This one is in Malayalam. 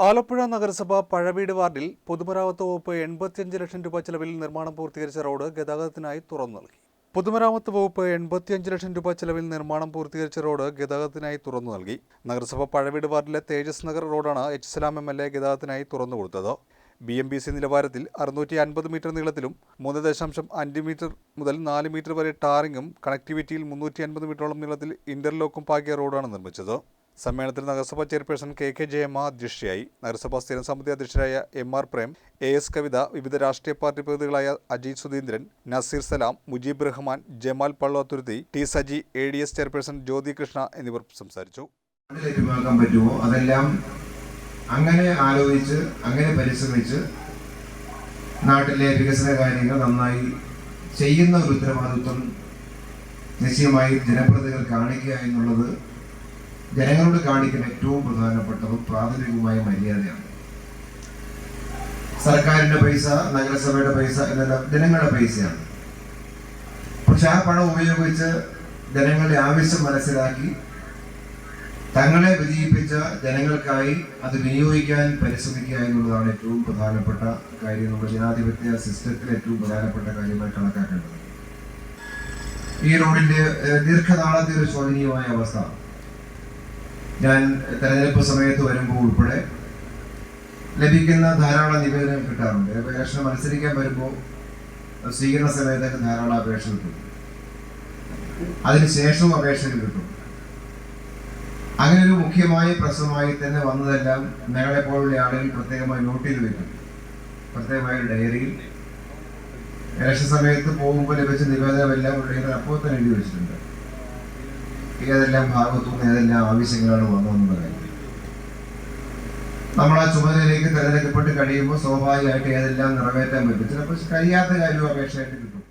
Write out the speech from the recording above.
ആലപ്പുഴ നഗരസഭ പഴവീട് വാർഡിൽ പൊതുമരാമത്ത് വകുപ്പ് എൺപത്തിയഞ്ച് ലക്ഷം രൂപ ചെലവിൽ നിർമ്മാണം പൂർത്തീകരിച്ച റോഡ് ഗതാഗതത്തിനായി തുറന്നു നൽകി. പൊതുമരാമത്ത് വകുപ്പ് എൺപത്തിയഞ്ച് ലക്ഷം രൂപ ചെലവിൽ നിർമ്മാണം പൂർത്തീകരിച്ച റോഡ് ഗതാഗതത്തിനായി തുറന്നു നൽകി. നഗരസഭ പഴവീട് വാർഡിലെ തേജസ് നഗർ റോഡാണ് H Salam M L A ഗതാഗതത്തിനായി തുറന്നു കൊടുത്തത്. ബി എം ബി സി നിലവാരത്തിൽ അറുന്നൂറ്റി അൻപത് മീറ്റർ നീളത്തിലും മൂന്ന് ദശാംശം അഞ്ച് മീറ്റർ മുതൽ നാല് മീറ്റർ വരെ ടാറിങ്ങും കണക്ടിവിറ്റിയിൽ മുന്നൂറ്റി അൻപത് മീറ്ററോളം നീളത്തിൽ ഇന്റർലോക്കും പാകിയ റോഡാണ് നിർമ്മിച്ചത്. സമ്മേളനത്തിൽ നഗരസഭാ ചെയർപേഴ്സൺ കെ കെ ജയമ്മ അധ്യക്ഷയായി. നഗരസഭാ സ്ഥിരം സമിതി അധ്യക്ഷരായ M R Prem A S Kavitha വിവിധ രാഷ്ട്രീയ party പ്രതിനിധികളായ Ajay Sudheendran Nazeer Salam Mujeeb Rahman Jamal Pallathuruthi T Saji A D S chairperson Jyothi Krishna എന്നിവർ സംസാരിച്ചു. അതെല്ലാം അങ്ങനെ ആലോചിച്ച് അങ്ങനെ പരിശ്രമിച്ച് നാട്ടിലെ വികസന കാര്യങ്ങൾ നന്നായി ചെയ്യുന്ന ഒരു ഉത്തരവാദിത്വം നിശ്ചയമായി ജനപ്രതിനിധികൾ കാണിക്കുക എന്നുള്ളത് ജനങ്ങളോട് കാണിക്കുന്ന ഏറ്റവും പ്രധാനപ്പെട്ടതും പ്രാഥമികവുമായ മര്യാദയാണ്. സർക്കാരിന്റെ പൈസ നഗരസഭയുടെ പൈസ എന്നല്ല ജനങ്ങളുടെ പൈസയാണ്. പക്ഷെ ആ പണം ഉപയോഗിച്ച് ജനങ്ങളുടെ ആവശ്യം മനസ്സിലാക്കി തങ്ങളെ വിജയിപ്പിച്ച ജനങ്ങൾക്കായി അത് വിനിയോഗിക്കാൻ പരിശ്രമിക്കുക എന്നുള്ളതാണ് ഏറ്റവും പ്രധാനപ്പെട്ട കാര്യം. നമ്മുടെ ജനാധിപത്യ സിസ്റ്റത്തിൽ ഏറ്റവും പ്രധാനപ്പെട്ട കാര്യമായി കണക്കാക്കേണ്ടത്. ഈ റോഡിന്റെ ദീർഘനാളത്തെ ഒരു ശോചനീയമായ അവസ്ഥ. ഞാൻ തെരഞ്ഞെടുപ്പ് സമയത്ത് വരുമ്പോൾ ഉൾപ്പെടെ ലഭിക്കുന്ന ധാരാളം നിവേദനം കിട്ടാറുണ്ട്. അപേക്ഷ മത്സരിക്കാൻ വരുമ്പോൾ സ്വീകരണ സമയത്തൊക്കെ ധാരാളം അപേക്ഷ കിട്ടും. അതിനുശേഷവും അപേക്ഷകൾ കിട്ടും. അങ്ങനെ ഒരു മുഖ്യമായ പ്രശ്നമായി തന്നെ വന്നതെല്ലാം ഞങ്ങളെ പോലുള്ള ആളുകൾ പ്രത്യേകമായി നോട്ട് ചെയ്ത് വെക്കും പ്രത്യേകമായ ഡയറിയിൽ. ഇലക്ഷൻ സമയത്ത് പോകുമ്പോൾ ലഭിച്ച നിവേദനമെല്ലാം ഒരു അപ്പോൾ തന്നെ എഴുതി വെച്ചിട്ടുണ്ട്. ഏതെല്ലാം ഭാഗത്തും ഏതെല്ലാം ആവശ്യങ്ങളാണ് വന്നതെന്നുള്ള കാര്യം നമ്മൾ ആ ചുമതലയിലേക്ക് തിരഞ്ഞെടുക്കപ്പെട്ട് കഴിയുമ്പോൾ സ്വാഭാവികമായിട്ട് ഏതെല്ലാം നിറവേറ്റാൻ പറ്റും? ചിലപ്പോൾ കഴിയാത്ത കാര്യം അപേക്ഷയായിട്ട് കിട്ടും.